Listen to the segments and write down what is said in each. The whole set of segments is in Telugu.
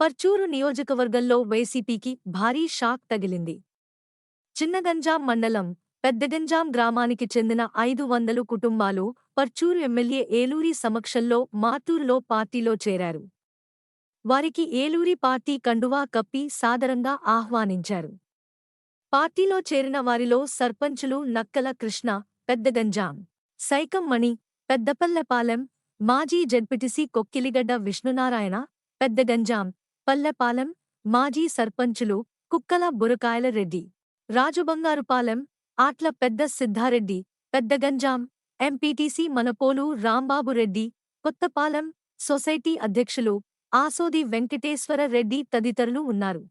పర్చూరు నియోజకవర్గంలో వైసీపీకి భారీ షాక్ తగిలింది. చిన్నగంజాం మండలం పెద్దగంజాం గ్రామానికి చెందిన ఐదు వందలు కుటుంబాలు పర్చూరు ఎమ్మెల్యే ఏలూరి సమక్షంలో మాటూరులో పార్టీలో చేరారు. వారికి ఏలూరి పార్టీ కండువా కప్పి సాదరంగా ఆహ్వానించారు. పార్టీలో చేరిన వారిలో సర్పంచులు నక్కల కృష్ణ పెద్దగంజాం సైకంమణి పెద్దపల్లెపాలెం మాజీ జడ్పిటిసి కొక్కిలిగడ్డ విష్ణునారాయణ పెద్దగంజాం పల్లెపాలెం మాజీ సర్పంచులు కుక్కల బురకాయల రెడ్డి రాజుబంగారుపాలెం ఆట్ల పెద్ద సిద్ధారెడ్డి పెద్దగంజాం ఎంపీటీసీ మనపోలు రాంబాబురెడ్డి కొత్తపాలెం సొసైటీ అధ్యక్షులు ఆసోది వెంకటేశ్వర రెడ్డి తదితరులు ఉన్నారు.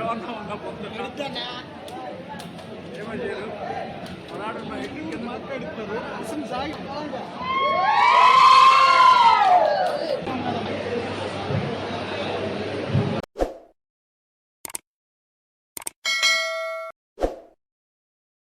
ఏమన్నా ఉందా పొద్దున్న ఏమో చేయరు అలాంటి